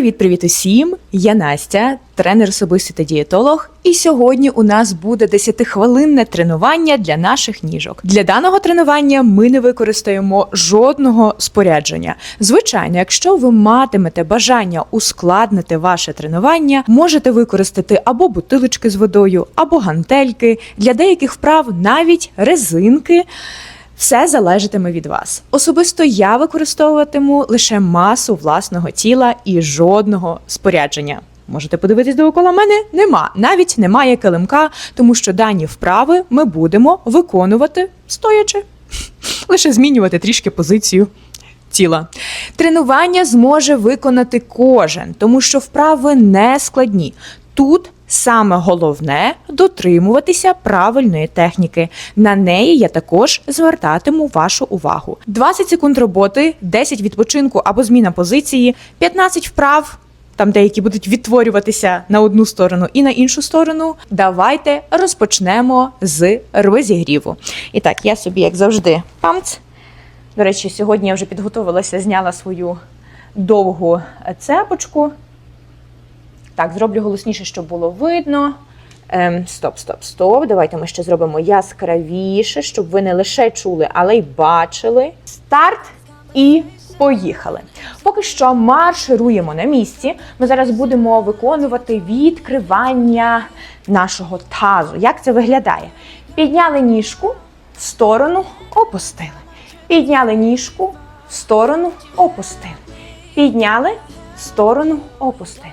Привіт-привіт усім! Я Настя, тренер особистий та дієтолог. І сьогодні у нас буде 10-хвилинне тренування для наших ніжок. Для даного тренування ми не використаємо жодного спорядження. Звичайно, якщо ви матимете бажання ускладнити ваше тренування, можете використати або бутилочки з водою, або гантельки. Для деяких вправ навіть резинки. Все залежатиме від вас. Особисто я використовуватиму лише масу власного тіла і жодного спорядження. Можете подивитись довкола мене? Нема. Навіть немає килимка, тому що дані вправи ми будемо виконувати стоячи. Лише змінювати трішки позицію тіла. Тренування зможе виконати кожен, тому що вправи не складні. Тут саме головне дотримуватися правильної техніки. На неї я також звертатиму вашу увагу. 20 секунд роботи, 10 відпочинку або зміна позиції, 15 вправ. Там деякі будуть відтворюватися на одну сторону і на іншу сторону. Давайте розпочнемо з розігріву. І так, я собі, як завжди, памц. До речі, сьогодні я вже підготувалася, зняла свою довгу цепочку. Так, зроблю голосніше, щоб було видно. Ем, стоп, стоп, стоп. Давайте ми ще зробимо яскравіше, щоб ви не лише чули, але й бачили. Старт і поїхали. Поки що маршируємо на місці. Ми зараз будемо виконувати відкривання нашого тазу. Як це виглядає? Підняли ніжку в сторону, опустили. Підняли ніжку в сторону, опустили. Підняли в сторону, опустили.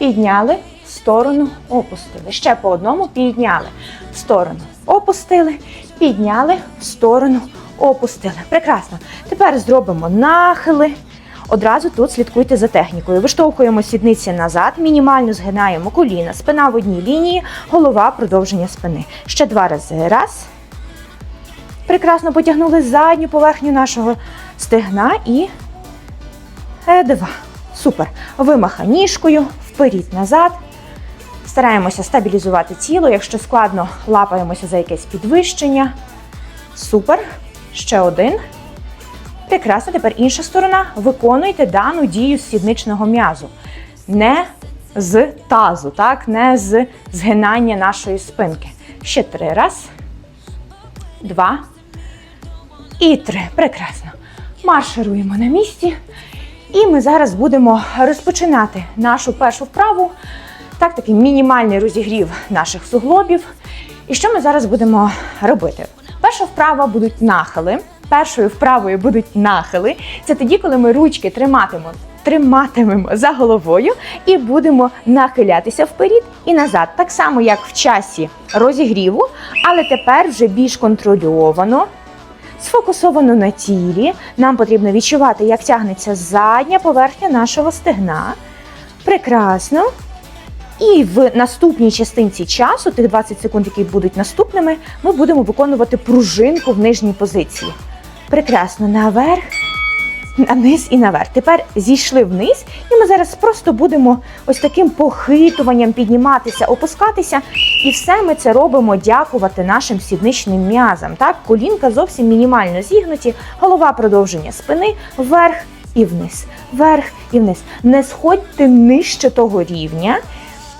Підняли сторону, опустили. Ще по одному підняли в сторону, опустили, підняли в сторону, опустили. Прекрасно. Тепер зробимо нахили. Одразу тут слідкуйте за технікою. Виштовхуємо сідниці назад, мінімально згинаємо коліна, спина в одній лінії, голова продовження спини. Ще два рази. Раз. Прекрасно потягнули задню поверхню нашого стегна і е, два. Супер. Вимаха ніжкою, вперед назад. Стараємося стабілізувати тіло. Якщо складно, лапаємося за якесь підвищення. Супер. Ще один. Прекрасно. Тепер інша сторона. Виконуйте дану дію з сідничного м'язу. Не з тазу, так? не з згинання нашої спинки. Ще три. Раз. Два. І три. Прекрасно. Маршируємо на місці. І ми зараз будемо розпочинати нашу першу вправу. Так, такий мінімальний розігрів наших суглобів. І що ми зараз будемо робити? Перша вправа будуть нахили. Першою вправою будуть нахили. Це тоді, коли ми ручки триматимемо, триматимемо за головою і будемо нахилятися вперед і назад. Так само, як в часі розігріву, але тепер вже більш контрольовано сфокусовано на тілі. Нам потрібно відчувати, як тягнеться задня поверхня нашого стегна. Прекрасно. І в наступній частинці часу, тих 20 секунд, які будуть наступними, ми будемо виконувати пружинку в нижній позиції. Прекрасно, наверх, на низ і наверх. Тепер зійшли вниз, і ми зараз просто будемо ось таким похитуванням підніматися, опускатися. І все ми це робимо дякувати нашим сідничним м'язам. Так, колінка зовсім мінімально зігнуті, голова продовження спини вверх і вниз, вверх і вниз. Не сходьте нижче того рівня.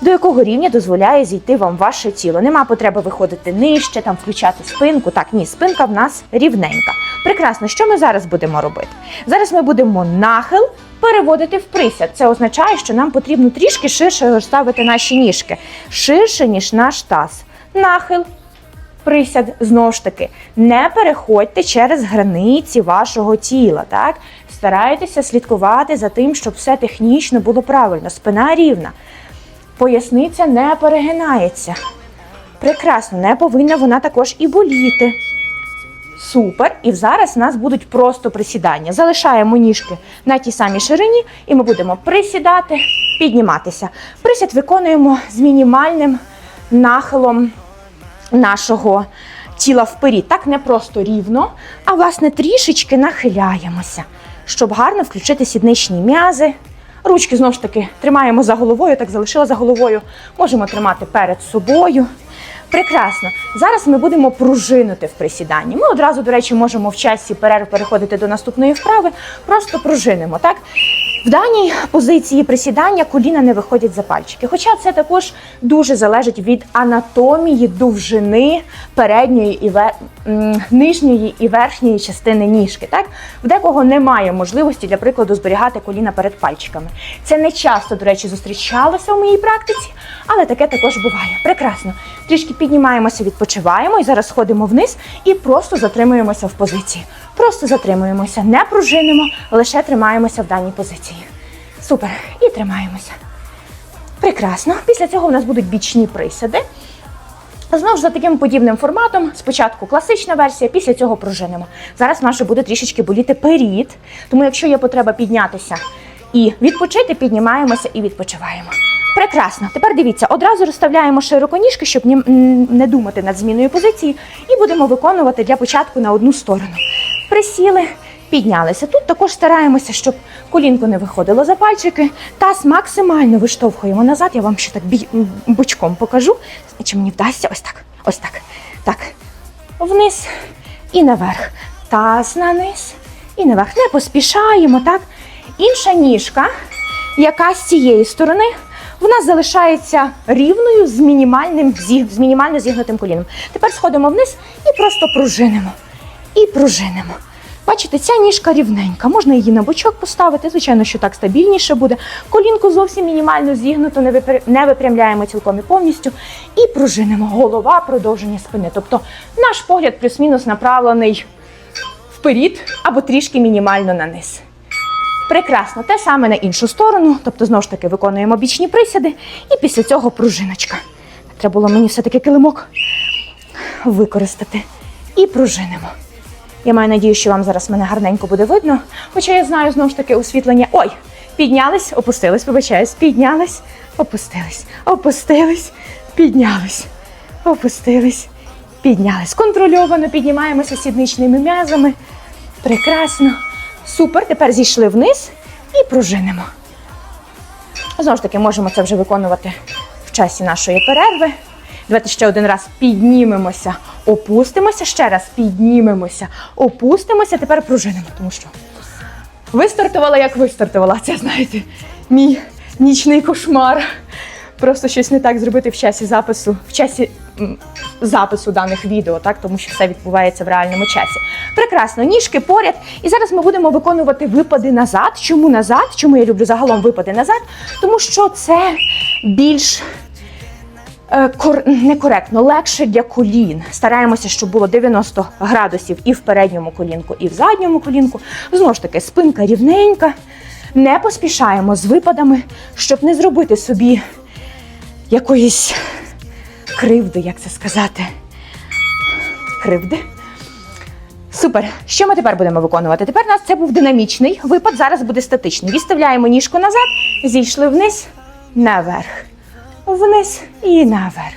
До якого рівня дозволяє зійти вам ваше тіло? Нема потреби виходити нижче, там включати спинку. Так, ні, спинка в нас рівненька. Прекрасно, що ми зараз будемо робити? Зараз ми будемо нахил переводити в присяд. Це означає, що нам потрібно трішки ширше розставити наші ніжки. Ширше, ніж наш таз. Нахил, присяд, знову ж таки, не переходьте через границі вашого тіла. так? Старайтеся слідкувати за тим, щоб все технічно було правильно, спина рівна. Поясниця не перегинається. Прекрасно, не повинна вона також і боліти. Супер. І зараз у нас будуть просто присідання. Залишаємо ніжки на тій самій ширині, і ми будемо присідати, підніматися. Присід виконуємо з мінімальним нахилом нашого тіла вперед. Так не просто рівно, а власне трішечки нахиляємося, щоб гарно включити сідничні м'язи. Ручки знову ж таки тримаємо за головою, так залишила за головою. Можемо тримати перед собою. Прекрасно. Зараз ми будемо пружинити в присіданні. Ми одразу, до речі, можемо в часі перерв переходити до наступної вправи. Просто пружинимо, так? В даній позиції присідання коліна не виходять за пальчики. Хоча це також дуже залежить від анатомії довжини передньої і ве... м, нижньої і верхньої частини ніжки. Так? В декого немає можливості, для прикладу, зберігати коліна перед пальчиками. Це не часто, до речі, зустрічалося в моїй практиці, але таке також буває. Прекрасно. Трішки піднімаємося, відпочиваємо і зараз сходимо вниз і просто затримуємося в позиції. Просто затримуємося, не пружинимо, лише тримаємося в даній позиції. Супер. І тримаємося. Прекрасно. Після цього в нас будуть бічні присіди. Знову ж за таким подібним форматом. Спочатку класична версія, після цього пружинимо. Зараз наше буде трішечки боліти перід, тому якщо є потреба піднятися і відпочити, піднімаємося і відпочиваємо. Прекрасно. Тепер дивіться, одразу розставляємо широко ніжки, щоб не думати над зміною позиції, і будемо виконувати для початку на одну сторону. Присіли, піднялися. Тут також стараємося, щоб колінко не виходило за пальчики. Таз максимально виштовхуємо назад. Я вам ще так бочком покажу. Чи мені вдасться? Ось так. Ось так. Так. Вниз і наверх. Таз на низ і наверх. Не поспішаємо, так? Інша ніжка, яка з цієї сторони, вона залишається рівною з мінімальним з мінімально зігнутим коліном. Тепер сходимо вниз і просто пружинимо. І пружинимо. Бачите, ця ніжка рівненька. Можна її на бочок поставити. Звичайно, що так стабільніше буде. Колінку зовсім мінімально зігнуто, не випря- не випрямляємо цілком і повністю. І пружинимо. Голова, продовження спини. Тобто наш погляд плюс-мінус направлений вперед або трішки мінімально на низ. Прекрасно, те саме на іншу сторону, тобто знову ж таки виконуємо бічні присіди, і після цього пружиночка. Треба було мені все-таки килимок використати. І пружинимо. Я маю надію, що вам зараз мене гарненько буде видно. Хоча я знаю знову ж таки освітлення. Ой, піднялись, опустились, вибачаюсь, піднялись, опустились, опустились, піднялись, опустились, піднялись. Контрольовано піднімаємося сідничними м'язами. Прекрасно. Супер. Тепер зійшли вниз і пружинимо. Знову ж таки, можемо це вже виконувати в часі нашої перерви. Давайте ще один раз піднімемося, опустимося, ще раз піднімемося, опустимося, тепер пружинимо, тому що вистартувала, як вистартувала. Це, знаєте, мій нічний кошмар. Просто щось не так зробити в часі запису, в часі запису даних відео, так тому що все відбувається в реальному часі. Прекрасно, ніжки поряд. І зараз ми будемо виконувати випади назад. Чому назад? Чому я люблю загалом випади назад? Тому що це більш кор... некоректно, легше для колін. Стараємося, щоб було 90 градусів і в передньому колінку, і в задньому колінку. Знову ж таки, спинка рівненька. Не поспішаємо з випадами, щоб не зробити собі якоїсь кривди, як це сказати. Кривди. Супер. Що ми тепер будемо виконувати? Тепер у нас це був динамічний випад, зараз буде статичний. Відставляємо ніжку назад, зійшли вниз, наверх. Вниз і наверх.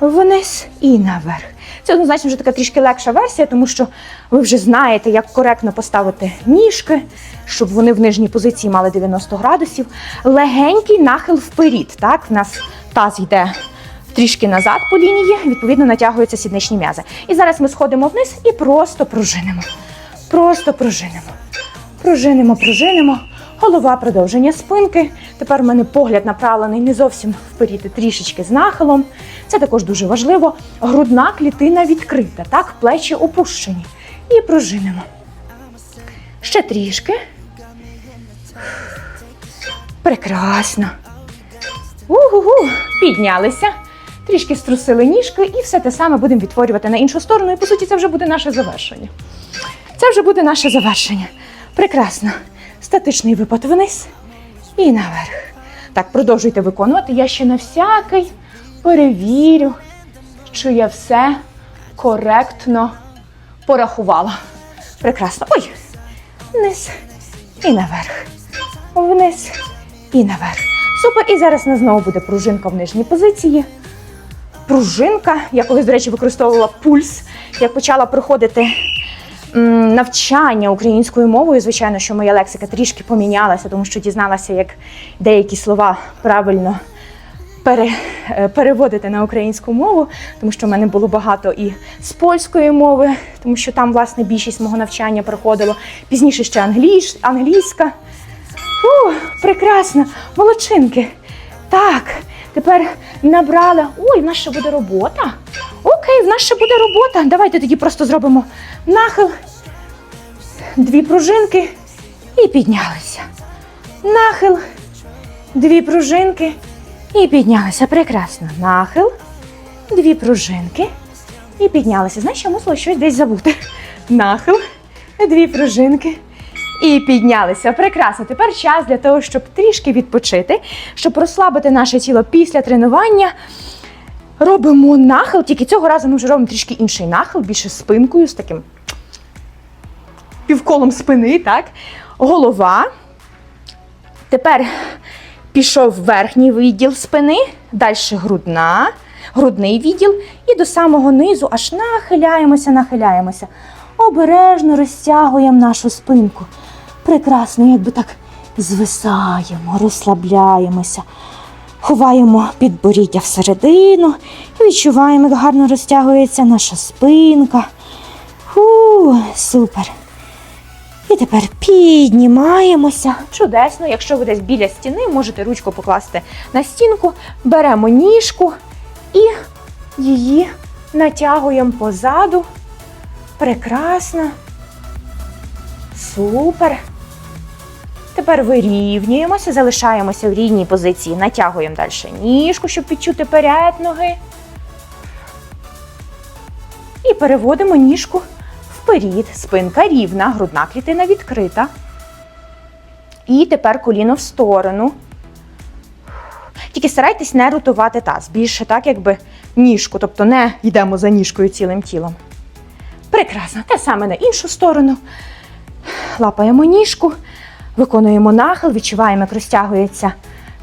Вниз і наверх. Це однозначно вже така трішки легша версія, тому що ви вже знаєте, як коректно поставити ніжки, щоб вони в нижній позиції мали 90 градусів. Легенький нахил вперед. Так, в нас таз йде трішки назад по лінії, відповідно натягуються сідничні м'язи. І зараз ми сходимо вниз і просто пружинимо. Просто пружинимо. Пружинимо, пружинимо. Голова продовження спинки. Тепер в мене погляд направлений не зовсім вперед, трішечки з нахилом. Це також дуже важливо. Грудна клітина відкрита, так, плечі опущені. І пружинимо. Ще трішки. Прекрасно. Угу, піднялися, трішки струсили ніжки, і все те саме будемо відтворювати на іншу сторону. І по суті, це вже буде наше завершення. Це вже буде наше завершення. Прекрасно. Статичний випад вниз і наверх. Так, продовжуйте виконувати. Я ще на всякий перевірю, що я все коректно порахувала. Прекрасно. Ой! Вниз і наверх. Вниз і наверх. Супер. І зараз нас знову буде пружинка в нижній позиції. Пружинка. Я колись, до речі, використовувала пульс. Як почала проходити м, навчання українською мовою, звичайно, що моя лексика трішки помінялася, тому що дізналася, як деякі слова правильно пере, е, переводити на українську мову, тому що в мене було багато і з польської мови, тому що там, власне, більшість мого навчання проходило. Пізніше ще англійш, англійська. Фу, прекрасно. Молодчинки. Так, тепер набрала. Ой, в нас ще буде робота. Окей, в нас ще буде робота. Давайте тоді просто зробимо нахил, дві пружинки і піднялися. Нахил, дві пружинки і піднялися. Прекрасно. Нахил, дві пружинки і піднялися. Знаєш, я мусила щось десь забути. Нахил, дві пружинки і піднялися. Прекрасно. Тепер час для того, щоб трішки відпочити, щоб розслабити наше тіло після тренування. Робимо нахил, тільки цього разу ми вже робимо трішки інший нахил, більше спинкою, з таким півколом спини, так? Голова. Тепер пішов верхній відділ спини, далі грудна, грудний відділ, і до самого низу аж нахиляємося, нахиляємося. Обережно розтягуємо нашу спинку. Прекрасно, якби так звисаємо, розслабляємося. Ховаємо підборіддя всередину, відчуваємо, як гарно розтягується наша спинка. Фу, супер. І тепер піднімаємося. Чудесно, якщо ви десь біля стіни, можете ручку покласти на стінку, беремо ніжку і її натягуємо позаду. Прекрасно. Супер. Тепер вирівнюємося, залишаємося в рівній позиції, натягуємо далі ніжку, щоб відчути перед ноги. І переводимо ніжку вперед. Спинка рівна, грудна клітина відкрита. І тепер коліно в сторону. Тільки старайтесь не ротувати таз. Більше так, якби ніжку, тобто не йдемо за ніжкою цілим тілом. Прекрасно. Те саме на іншу сторону. Лапаємо ніжку, виконуємо нахил, відчуваємо, як розтягується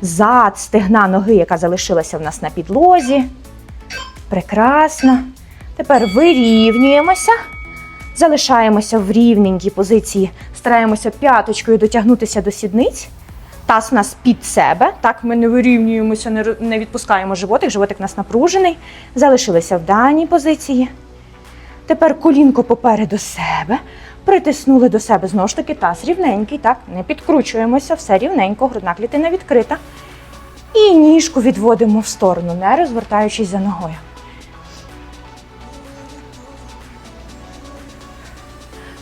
зад, стегна ноги, яка залишилася в нас на підлозі. Прекрасно. Тепер вирівнюємося. Залишаємося в рівненькій позиції, стараємося п'яточкою дотягнутися до сідниць. Таз у нас під себе. Так, ми не вирівнюємося, не відпускаємо животик. Животик у нас напружений. Залишилися в даній позиції. Тепер колінко попереду себе. Притиснули до себе знову ж таки таз рівненький, так, не підкручуємося, все рівненько, грудна клітина відкрита. І ніжку відводимо в сторону, не розвертаючись за ногою.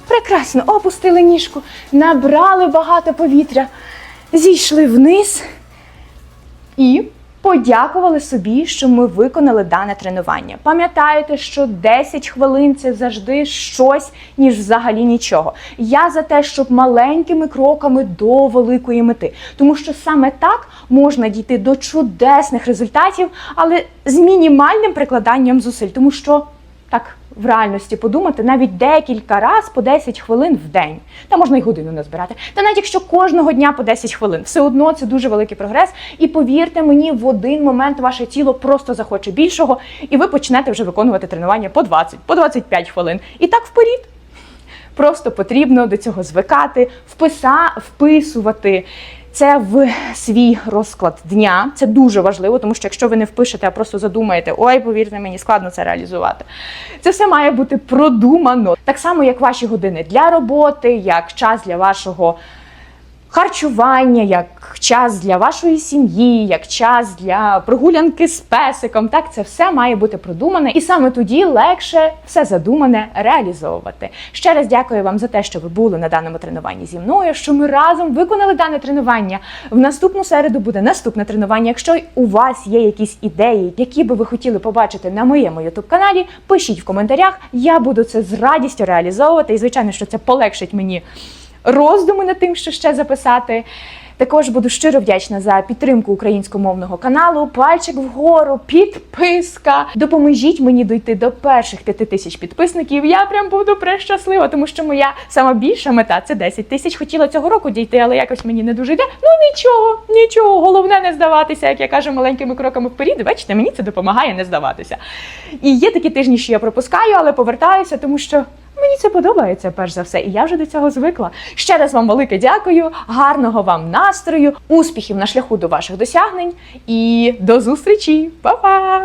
Прекрасно, опустили ніжку, набрали багато повітря, зійшли вниз і подякували собі, що ми виконали дане тренування. Пам'ятаєте, що 10 хвилин це завжди щось, ніж взагалі нічого. Я за те, щоб маленькими кроками до великої мети, тому що саме так можна дійти до чудесних результатів, але з мінімальним прикладанням зусиль, тому що так в реальності подумати навіть декілька раз по 10 хвилин в день. Та можна й годину не збирати. Та навіть якщо кожного дня по 10 хвилин, все одно це дуже великий прогрес. І повірте мені, в один момент ваше тіло просто захоче більшого, і ви почнете вже виконувати тренування по 20, по 25 хвилин. І так вперед. Просто потрібно до цього звикати, вписа, вписувати це в свій розклад дня. Це дуже важливо, тому що якщо ви не впишете, а просто задумаєте, ой, повірте мені, складно це реалізувати. Це все має бути продумано. Так само, як ваші години для роботи, як час для вашого харчування, як час для вашої сім'ї, як час для прогулянки з песиком. Так, це все має бути продумане, і саме тоді легше все задумане реалізовувати. Ще раз дякую вам за те, що ви були на даному тренуванні зі мною. Що ми разом виконали дане тренування. В наступну середу буде наступне тренування. Якщо у вас є якісь ідеї, які би ви хотіли побачити на моєму youtube каналі, пишіть в коментарях. Я буду це з радістю реалізовувати. І звичайно, що це полегшить мені роздуми над тим, що ще записати. Також буду щиро вдячна за підтримку українськомовного каналу. Пальчик вгору, підписка. Допоможіть мені дойти до перших п'яти тисяч підписників. Я прям буду прещаслива, тому що моя сама більша мета це 10 тисяч. Хотіла цього року дійти, але якось мені не дуже йде. Ну нічого, нічого. Головне не здаватися, як я кажу, маленькими кроками вперед. Бачите, мені це допомагає не здаватися. І є такі тижні, що я пропускаю, але повертаюся, тому що. Мені це подобається перш за все, і я вже до цього звикла. Ще раз вам велике дякую, гарного вам настрою, успіхів на шляху до ваших досягнень і до зустрічі! Па-па!